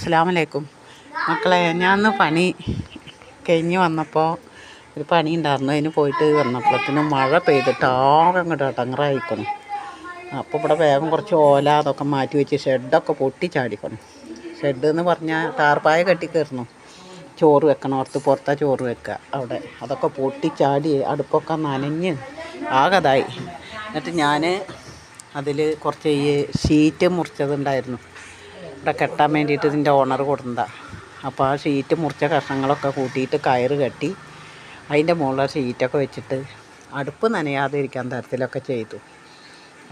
അസ്സലാമലൈക്കും. മക്കളെ ഞാൻ പണി കഴിഞ്ഞ് വന്നപ്പോൾ ഒരു പണി ഉണ്ടായിരുന്നു. അതിന് പോയിട്ട് വന്നപ്പോഴത്തേനും മഴ പെയ്തിട്ട് ആകെ അങ്ങോട്ട് അടങ്ങറായിക്കണം. അപ്പോൾ ഇവിടെ വേഗം കുറച്ച് ഓല അതൊക്കെ മാറ്റി വെച്ച് ഷെഡൊക്കെ പൊട്ടിച്ചാടിക്കണം ഷെഡ് എന്ന് പറഞ്ഞാൽ ടാർപ്പായ കെട്ടി കയറുന്നു ചോറ് വെക്കണം ഓർത്ത് പുറത്താ ചോറ് വെക്കുക. അവിടെ അതൊക്കെ പൊട്ടിച്ചാടി അടുപ്പൊക്കെ നനഞ്ഞ് ആകതായി. എന്നിട്ട് ഞാൻ അതിൽ കുറച്ച് ഈ ഷീറ്റ് മുറിച്ചതുണ്ടായിരുന്നു. ഇവിടെ കെട്ടാൻ വേണ്ടിയിട്ട് ഇതിന്റെ ഓണർ കൊടുന്നതാണ് അപ്പോൾ ആ ഷീറ്റ് മുറിച്ച കഷ്ണങ്ങളൊക്കെ കൂട്ടിയിട്ട് കയറ് കെട്ടി അതിന്റെ മുകളിൽ ഷീറ്റൊക്കെ വെച്ചിട്ട് അടുപ്പ് നനയാതെ ഇരിക്കാൻ തരത്തിലൊക്കെ ചെയ്തു.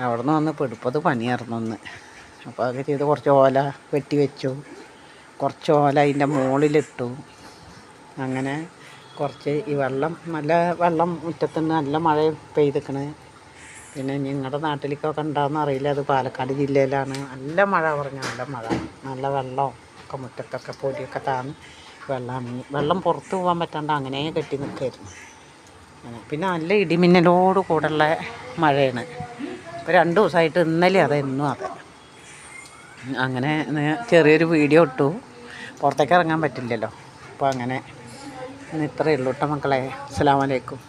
അവിടെ നിന്ന് വന്ന് പെടുപ്പത് പണിയായിരുന്നു ഒന്ന് അപ്പോൾ അത് ചെയ്ത് കുറച്ച് ഓല വെട്ടി വെച്ചു. കുറച്ച് ഓല അതിന്റെ മുകളിലിട്ടു. അങ്ങനെ കുറച്ച് ഈ വെള്ളം നല്ല വെള്ളം മുറ്റത്തുനിന്ന് നല്ല മഴ പെയ്തിക്കണ്. പിന്നെ ഞങ്ങളുടെ നാട്ടിലേക്കൊക്കെ ഉണ്ടാകുന്ന അറിയില്ല. അത് പാലക്കാട് ജില്ലയിലാണ്. നല്ല മഴ പറഞ്ഞാൽ നല്ല മഴ. നല്ല വെള്ളം. ഒക്കെ മുറ്റത്തൊക്കെ പൊടിയൊക്കെ താന്ന് വെള്ളം വെള്ളം പുറത്ത് പോകാൻ പറ്റാണ്ട് അങ്ങനെ കെട്ടി നിൽക്കായിരുന്നു പിന്നെ നല്ല ഇടിമിന്നലോട് കൂടുള്ള മഴയാണ്. ഇപ്പോൾ രണ്ട് ദിവസമായിട്ട് ഇന്നലെ അതെ ഇന്നും അതെ. അങ്ങനെ ചെറിയൊരു വീഡിയോ ഇട്ടു. പുറത്തേക്ക് ഇറങ്ങാൻ പറ്റില്ലല്ലോ. അപ്പോൾ അങ്ങനെ. ഇന്ന് ഇത്രയേ ഉള്ളൂ കേട്ടോ മക്കളെ. അസ്സാം വലൈക്കും